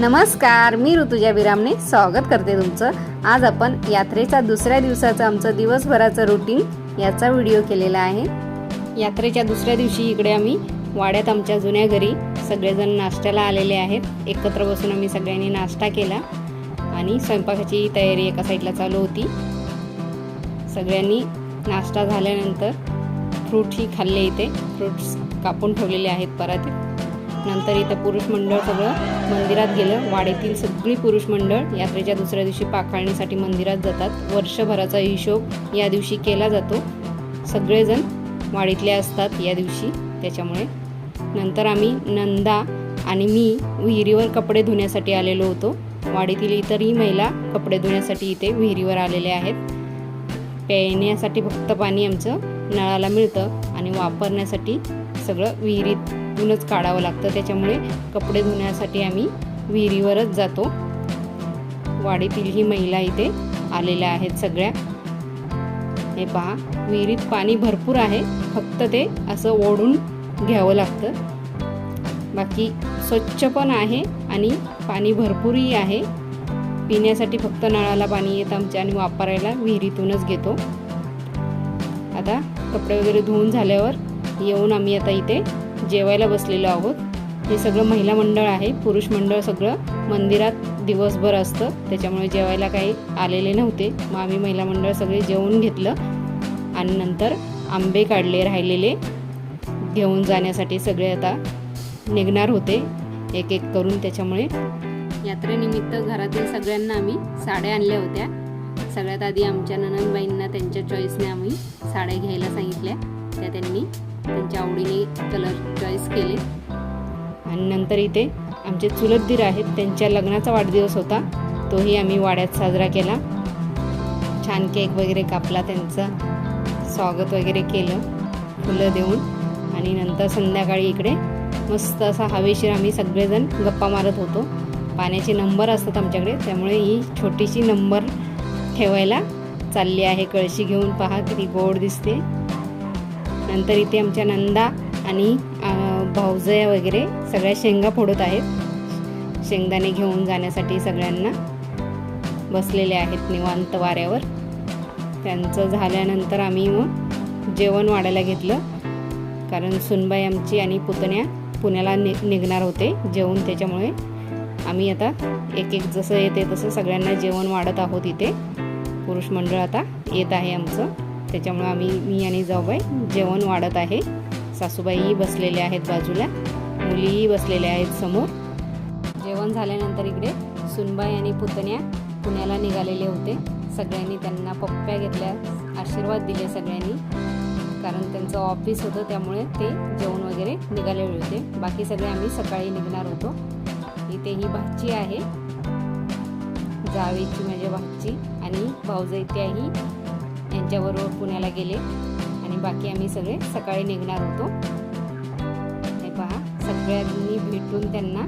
नमस्कार मी ऋतुजा विरामने स्वागत करते तुमचं. आज आपण यात्रेचा दुसऱ्या दिवसाचं आमचं दिवसभराचं रुटीन याचा व्हिडिओ केलेला आहे. यात्रेच्या दुसऱ्या दिवशी इकडे आम्ही वाड्यात आमच्या जुन्या घरी सगळेजण नाश्त्याला आलेले आहेत. एकत्र बसून आम्ही सगळ्यांनी नाश्ता केला आणि स्वयंपाकाची तयारी एका साईडला चालू होती. सगळ्यांनी नाश्ता झाल्यानंतर फ्रूटही खाल्ले इथे. फ्रूट्स कापून ठेवलेले आहेत परातीत. नंतर इथं पुरुष मंडळ सगळं मंदिरात गेलं. वाडीतील सगळी पुरुष मंडळ यात्रेच्या दुसऱ्या दिवशी पाखाळणीसाठी मंदिरात जातात. वर्षभराचा हिशोब या दिवशी केला जातो. सगळेजण वाडीतले असतात या दिवशी. त्याच्यामुळे नंतर आम्ही नंदा आणि मी विहिरीवर कपडे धुण्यासाठी आलेलो होतो. वाडीतील इतरही महिला कपडे धुण्यासाठी इथे विहिरीवर आलेल्या आहेत. पिण्यासाठी फक्त पाणी आमचं नळाला मिळतं आणि वापरण्यासाठी सगळं विहिरीत विहिरीतूनच काढावं लागतं. त्याच्यामुळे कपडे धुण्यासाठी आम्ही विहिरीवरच जातो. वाडीतील ही महिला इथे आलेल्या आहेत सगळ्या. हे पहा विहिरीत पाणी भरपूर आहे. फक्त ते असं ओढून घ्यावं लागतं. बाकी स्वच्छ पण आहे आणि पाणी भरपूरही आहे. पिण्यासाठी फक्त नळाला पाणी येतं आमच्या आणि वापरायला विहिरीतूनच घेतो. आता कपडे वगैरे धुवून झाल्यावर येऊन आम्ही आता इथे जेवायला बसलेलो आहोत. हे सगळं महिला मंडळ आहे पुरुष मंडळ सगळं. मंदिरात दिवसभर असतं. त्याच्यामुळे जेवायला काही आलेले नव्हते. मग आम्ही महिला मंडळ सगळे जेवून घेतलं. आणि नंतर आंबे काढले राहिलेले. घेऊन जाण्यासाठी सगळे आता निघणार होते. एक एक करून त्याच्यामुळे यात्रेनिमित्त घरातील सगळ्यांना आम्ही साड्या आणल्या होत्या. सगळ्यात आधी आमच्या ननंदबाईंना त्यांच्या चॉईसने आम्ही साड्या घ्यायला सांगितल्या. त्या त्यांनी त्यांच्या आवडीने कलर चॉईस केले. आणि नंतर इथे आमचे चुलतदीर आहेत त्यांच्या लग्नाचा वाढदिवस होता. तोही आम्ही वाड्यात साजरा केला. छान केक वगैरे कापला त्यांचं. स्वागत वगैरे केलं. फुलं देऊन. आणि नंतर संध्याकाळी इकडे मस्त असा हवेशीर आम्ही सगळेजण गप्पा मारत होतो. पाण्याचे नंबर असतात आमच्याकडे त्यामुळे ही छोटीशी नंबर ठेवायला चालली आहे. कळशी घेऊन पहा किती गोड दिसते. नंतर इथे आमच्या नंदा आणि भाऊजया वगैरे सगळ्या शेंगा फोडत आहेत. शेंगदाणे घेऊन जाण्यासाठी सगळ्यांना बसलेले आहेत निवांत वाऱ्यावर. त्यांचं झाल्यानंतर आम्ही मग जेवण वाढायला घेतलं. कारण सुनबाई आमची आणि पुतण्या पुण्याला नि निघणार होते जेवण त्याच्यामुळे आम्ही आता एक एक जसं येते तसं सगळ्यांना जेवण वाढत आहोत इथे. पुरुष मंडळ आता येत आहे आमचं. त्याच्यामुळं आम्ही मी आणि जाऊबाई जेवण वाढत आहे. सासूबाईही बसलेल्या आहेत बाजूला. मुलीही बसलेल्या आहेत समोर. जेवण झाल्यानंतर इकडे सुनबाई आणि पुतण्या पुण्याला निघालेले होते. सगळ्यांनी त्यांना पप्प्या घेतल्या आशीर्वाद दिले सगळ्यांनी. कारण त्यांचं ऑफिस होतं त्यामुळे ते जेवण वगैरे निघालेले होते. बाकी सगळे आम्ही सकाळी निघणार होतो. इथे ही भाची आहे. जावेची माझ्या भाची आणि भाऊजाई त्याही यांच्याबरोबर पुण्याला गेले. आणि बाकी आम्ही सगळे सकाळी निघणार होतो. हे पहा सगळ्यांनी भेटून त्यांना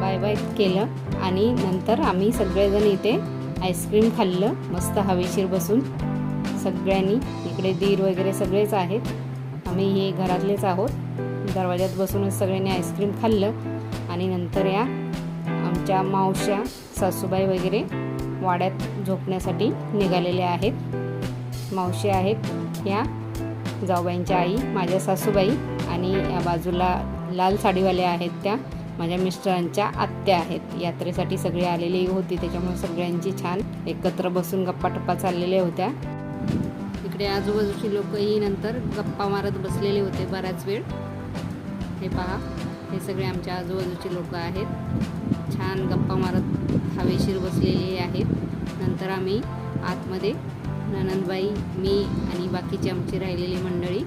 बाय बाय केलं. आणि नंतर आम्ही सगळेजण इथे आईस्क्रीम खाल्लं मस्त हवेशीर बसून. सगळ्यांनी इकडे दीर वगैरे सगळेच आहेत. आम्ही हे घरातलेच आहोत. दरवाज्यात बसूनच सगळ्यांनी आईस्क्रीम खाल्लं. आणि नंतर या आमच्या मावश्या सासूबाई वगैरे वाड्यात झोपण्यासाठी निघालेल्या आहेत. मावशी आहेत ह्या. जाऊबाईंच्या आई माझ्या सासूबाई आणि या बाजूला लाल साडीवाल्या आहेत त्या. माझ्या मिस्टरांच्या आत्या आहेत. यात्रेसाठी सगळी आलेली होती त्याच्यामुळे सगळ्यांची छान एकत्र बसून गप्पा टप्पा चाललेल्या होत्या. इकडे आजूबाजूची लोकही नंतर गप्पा मारत बसलेले होते बराच वेळ. हे पहा हे सगळे आमच्या आजूबाजूचे लोक आहेत. छान गप्पा मारत हवेशीर बसलेले आहेत. नंतर आम्ही आतमध्ये ननंदबाई मी आणि बाकीची आमची राहिलेली मंडळी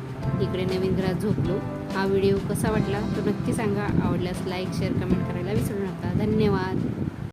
इकडे नवीन घरात झोपलो. हा व्हिडिओ कसा वाटला तो नक्की सांगा. आवडल्यास लाईक शेअर कमेंट करायला विसरू नका. धन्यवाद.